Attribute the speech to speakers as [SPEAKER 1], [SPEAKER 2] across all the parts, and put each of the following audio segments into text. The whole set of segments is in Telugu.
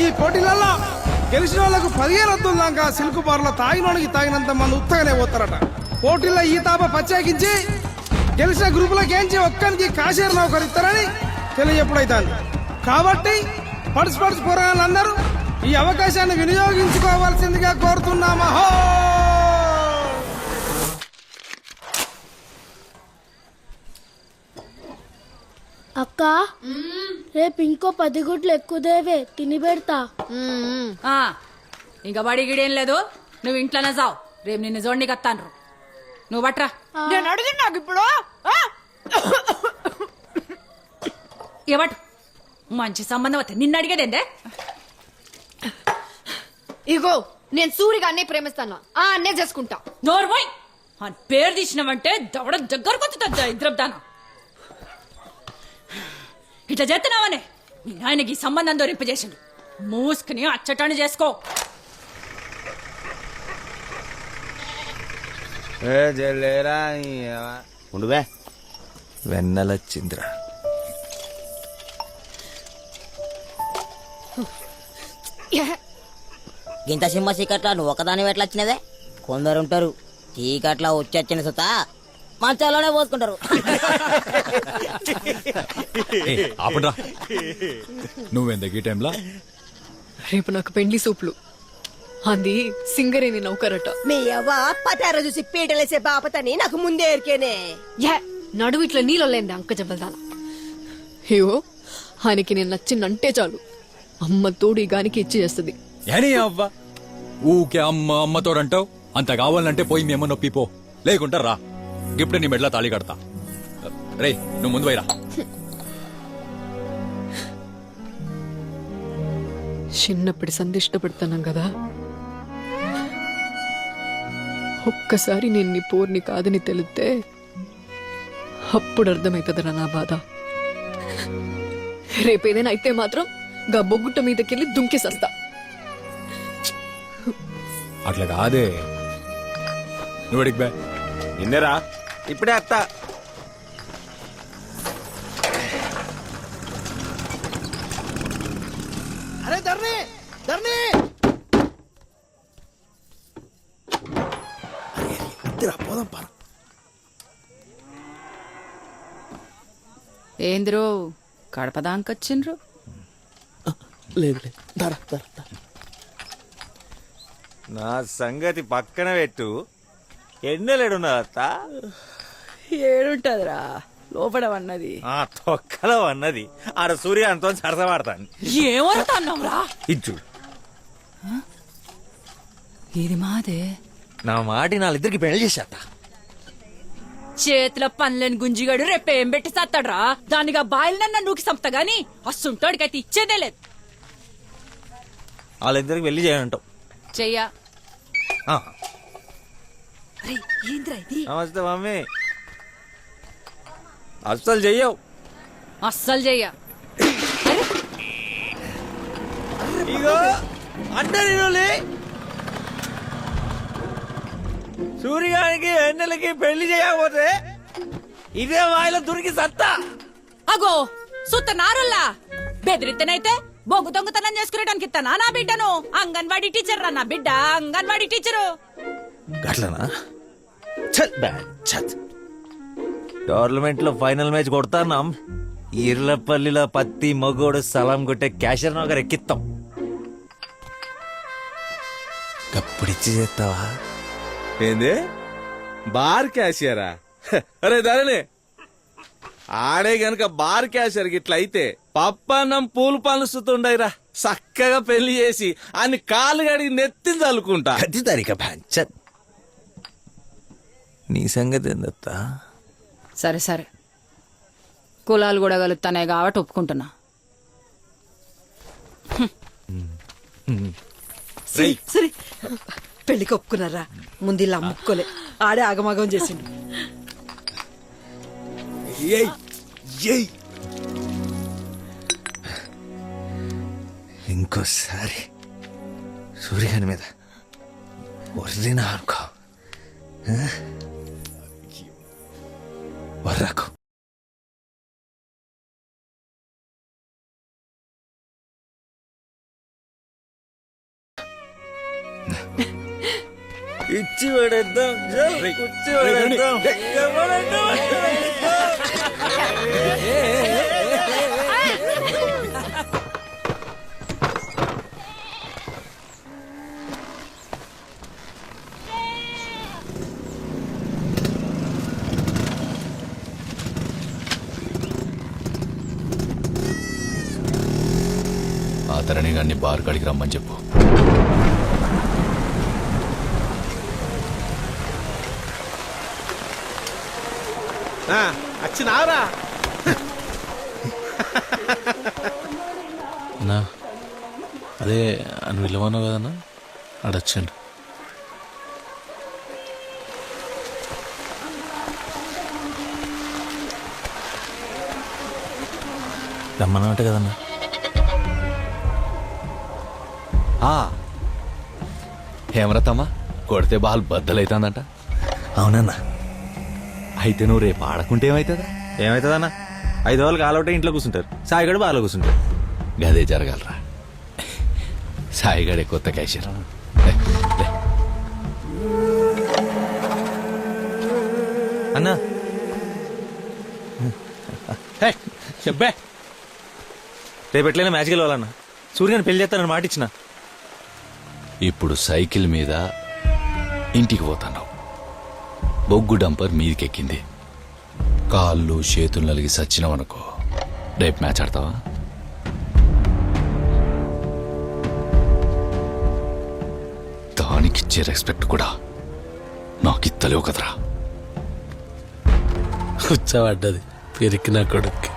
[SPEAKER 1] ఈ పోటీలలో గెలిచిన వాళ్ళకు పదిహేను వద్దులు దాకా సిల్క్ బార్లో తాగినోడికి తాగినంత మంది ఉత్తగానే పోతారట. పోటీలో ఈ తాప ప్రత్యేకించి గెలిచిన గ్రూపులకేంచి ఒక్కరికి కాశీరు నౌకరు ఇస్తారని తెలియజెప్పుడైతాను కాబట్టి పడుచు పడుచు పోరాళ్ళందరూ ఈ అవకాశాన్ని వినియోగించుకోవాల్సిందిగా కోరుతున్నామహో
[SPEAKER 2] అక్క రేపు ఇంకో పది గుడ్లు ఎక్కువదేవే తిని పెడతా.
[SPEAKER 3] ఆ, ఇంకా బడి గిడేం లేదు. నువ్వు ఇంట్లోనే చావు రేపు నిన్ను చూడండి కత్తాను నువ్వు బట్రా
[SPEAKER 4] నేను అడిగింది నాకు ఇప్పుడు. ఆ?
[SPEAKER 3] ఇవ్వటు మంచి సంబంధం వస్తే నిన్ను అడిగేదేందే?
[SPEAKER 4] ఇగో నేను సూరిగా అన్నే ప్రేమిస్తాను. ఆ అన్నే చేసుకుంటా.
[SPEAKER 3] నోర్మోయ్ అని పేరు తీసినావంటే దవడ దగ్గరకు వచ్చుతుంది ఇద్దరుదానా ఇట్లా చేస్తున్నావనే మీ నాయనకి ఈ సంబంధం దొరింపజేసిండు మూసుకుని అచ్చటాన్ని చేసుకో.
[SPEAKER 5] ఉండువే
[SPEAKER 6] వెన్నెలచ్చింద్రా
[SPEAKER 7] గింత సింహ చీకట్ల నువ్వు ఒకదాని ఎట్లా వచ్చినదే కొందరు ఉంటారు చీకట్ల వచ్చి సుత మంచాలోనే పోసుకుంటారు.
[SPEAKER 8] ఆపడ్రా. నువ్వెందుకు ఈ టైంలో?
[SPEAKER 4] రేపు నాకు పెండ్లి సూపులు. అది సింగరేని నౌకరట.
[SPEAKER 9] మీ అవ్వ పతార చూసి పీటలేసే బాపతని నాకు ముందే ఎరికేనే.
[SPEAKER 4] యా నడువు ఇట్లా నీళ్ళు లేండి అంక జబ్బదాన అయ్యో ఆయనకి నేను నచ్చిందంటే చాలు. అమ్మ తోడు ఈ గానికి ఇచ్చి చేస్తుంది.
[SPEAKER 8] ఏని అవ్వ? ఊకే అమ్మ అమ్మతోడంటావు అంత కావాలంటే పోయి మేమో నొప్పి పో. లేకుంటా రా. ఇప్పుడే నీ మెడ్ల తాళి కడతా. రే నువ్వు ముందు పోయిరా.
[SPEAKER 4] చిన్నప్పటి సంధి ఇష్టపడతాను కదా ఒక్కసారి నేను నీ పోర్ని కాదని తెలిస్తే అప్పుడు అర్థమవుతుందిరా నా బాధ రేపేదైనా అయితే మాత్రం గా బొగ్గుట్ట మీదకెళ్ళి దుంకేసస్తా
[SPEAKER 8] అట్లా కాదే నువ్వు అడిగి బే
[SPEAKER 6] నిన్నరా ఇప్పుడే అత్త
[SPEAKER 1] ధర్ని ధర్ని. పోదాం పార
[SPEAKER 3] ఏంద్రో కడప దాంకొచ్చిండ్రు
[SPEAKER 5] లేదు.
[SPEAKER 6] నా సంగతి పక్కన పెట్టు. ఎన్నెలేడున్నా అత్త
[SPEAKER 9] ఏడుంటదిరా. లోపడమన్నది
[SPEAKER 6] ఆ తొక్కలో అన్నది ఆడ సూర్యాంతో సరసమాడతాను
[SPEAKER 3] ఏమవుతున్నావురా
[SPEAKER 6] ఇచ్చుడు
[SPEAKER 3] ఇది మాదే?
[SPEAKER 6] నా మాటి నాళ్ళిద్దరికి పెళ్ళి చేసేస్తా
[SPEAKER 3] చేతిలో పనులేని గుంజిగాడు రేపేం పెట్టి సత్తాడ్రా? దానిగా బాయిలనన్న నూకి సంపుతా గాని అస్సుంటోడికైతే ఇచ్చేదే లేదు.
[SPEAKER 6] వాళ్ళిద్దరికి పెళ్ళి చేయనంటావు
[SPEAKER 3] చెయ్యా.
[SPEAKER 6] ఆ.
[SPEAKER 3] ఏంద్రా ఇది?
[SPEAKER 6] నమస్తే మమ్మీ. అస్సలు చెయ్యవు.
[SPEAKER 3] అస్సలు చెయ్యా.
[SPEAKER 6] ఇగో అంటే నేను సూర్యానికి ఎన్నెలకి పెళ్ళి చేయకపోతే ఇదే వాయిలో దొరికి సత్తా.
[SPEAKER 3] అగో సుత్త నారుల్లా. బెదిరితేనైతే బొగ్గు దొంగతనం చేసుకునేటానికి ఇస్తానా నా బిడ్డను? అంగన్వాడీ టీచర్ రా నా బిడ్డ అంగన్వాడీ టీచరు.
[SPEAKER 6] గట్లనా? చత్ టోర్నమెంట్లో ఫైనల్ మ్యాచ్ కొడతాన్నాం. ఈర్లపల్లిలో పత్తి మగోడు సలాం కొట్టే క్యాషర్ నగర్ ఎక్కిస్తాం కప్పుడిచ్చి చేస్తావా?
[SPEAKER 5] ఏంది? బార్ క్యాషియరా? అరే ధరణి ఆడే గనక బార్ క్యాషియర్ గిట్ల అయితే పప్పన్నం పూలు పనుస్తుండయిరా చక్కగా పెళ్ళి చేసి అన్ని కాలు గడిగి నెత్తిని చల్లుకుంటా
[SPEAKER 6] అది తరిక చత్ నీ సంగతి ఏందత్తా?
[SPEAKER 3] సరే సరే. కులాలు కూడా కలుగుతానే కాబట్టి ఒప్పుకుంటున్నా.
[SPEAKER 9] సరే పెళ్ళికి ఒప్పుకున్నారా? ముందు ఇలా అమ్ముకోలే ఆడే ఆగమాగం చేసిండు.
[SPEAKER 6] ఏయ్ ఏయ్. ఇంకోసారి సూర్యగాని మీద వర్రినా అనుకో. వర్రాకు ఇచ్చి పడేద్దాం కూర్చి పడేద్దాం
[SPEAKER 8] తరణి గారిని బార్ కాడికి రమ్మని చెప్పు.
[SPEAKER 10] అన్నా అదే అని విలువన్నావు కదన్నా? ఆడొచ్చండి
[SPEAKER 6] రమ్మన్నమాట కదన్నా?
[SPEAKER 8] హేమరతమ్మా కొడితే బాల్ బద్దలైతుందంట.
[SPEAKER 6] అవునన్నా.
[SPEAKER 8] అయితే నువ్వు రేపు ఆడకుంటే ఏమైతుందా
[SPEAKER 6] ఏమవుతుందన్నా ఐదు వాళ్ళకి ఆలౌట్ ఇంట్లో కూర్చుంటారు. సాయిగడు బాగా కూర్చుంటారు
[SPEAKER 8] గదే జరగాలరా. సాయిగడే కొత్త క్యాషియర్.
[SPEAKER 6] అన్నా.
[SPEAKER 10] చెప్పే.
[SPEAKER 6] రేపు ఎట్లయినా మ్యాచ్ గెలవాలన్నా. సూర్యని పెళ్ళి చేస్తానని మాట ఇచ్చిన.
[SPEAKER 8] ఇప్పుడు సైకిల్ మీద ఇంటికి పోతున్నావు. బొగ్గు డంపర్ మీదికెక్కింది. కాళ్ళు చేతులు నలిగి సచ్చినవనుకో రేపు మ్యాచ్ ఆడతావా? దానికిచ్చే రెస్పెక్ట్ కూడా నాకు ఇత్తలేవు కదరా.
[SPEAKER 10] కూర్చోబడ్డది పెరికిన కొడుక్కి.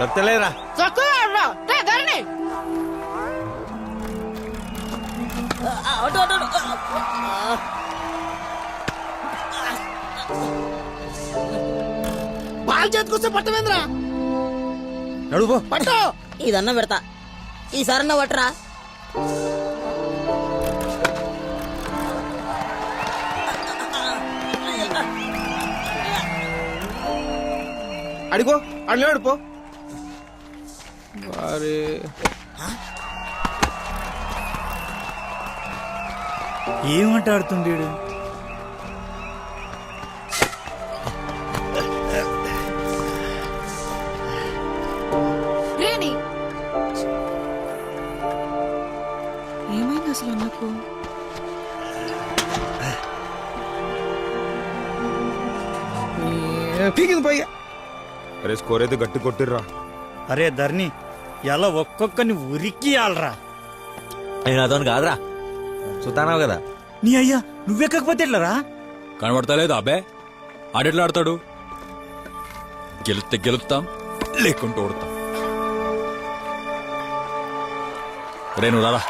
[SPEAKER 6] చెప్తలేరా?
[SPEAKER 1] బాల్ చేతికొస్తే పట్టమేంద్రా
[SPEAKER 6] నడువు
[SPEAKER 1] పట్టు.
[SPEAKER 7] ఇదన్న పెడతా. ఈసారన్న పట్టరా.
[SPEAKER 1] అడిగో అడిగాడు పో. అరే.
[SPEAKER 10] ఏమంటాడుతుండేడు?
[SPEAKER 3] రేణి! ఏమైంది అసలు అన్నకు?
[SPEAKER 1] పీకింది పోయి
[SPEAKER 5] అరే స్కోర్ అయితే గట్టి కొట్టిర్రా.
[SPEAKER 10] అరే ధర్ని ఎలా ఒక్కొక్కని ఉరికియాలరా?
[SPEAKER 6] నేను అతను కాదురా. చూస్తానావు కదా.
[SPEAKER 10] నీ అయ్యా నువ్వెక్కకపోతే ఎట్లరా?
[SPEAKER 8] కనబడతా లేదా అబ్బే. ఆడెట్లా ఆడతాడు గెలిస్తే గెలుస్తాం లేకుంటే ఓడతాం. రేణు రారా.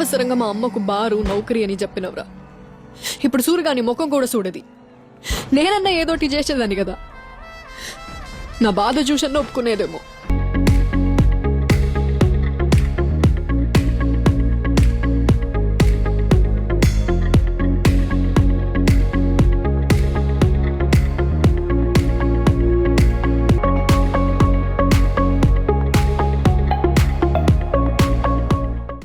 [SPEAKER 4] అనవసరంగా మా అమ్మకు బారు నౌకరీ అని చెప్పినవరా. ఇప్పుడు సూరుగాని ముఖం కూడా చూడది. నేనన్నా ఏదోటి చేసేదాన్ని కదా. నా బాధ చూసన్నా ఒప్పుకునేదేమో.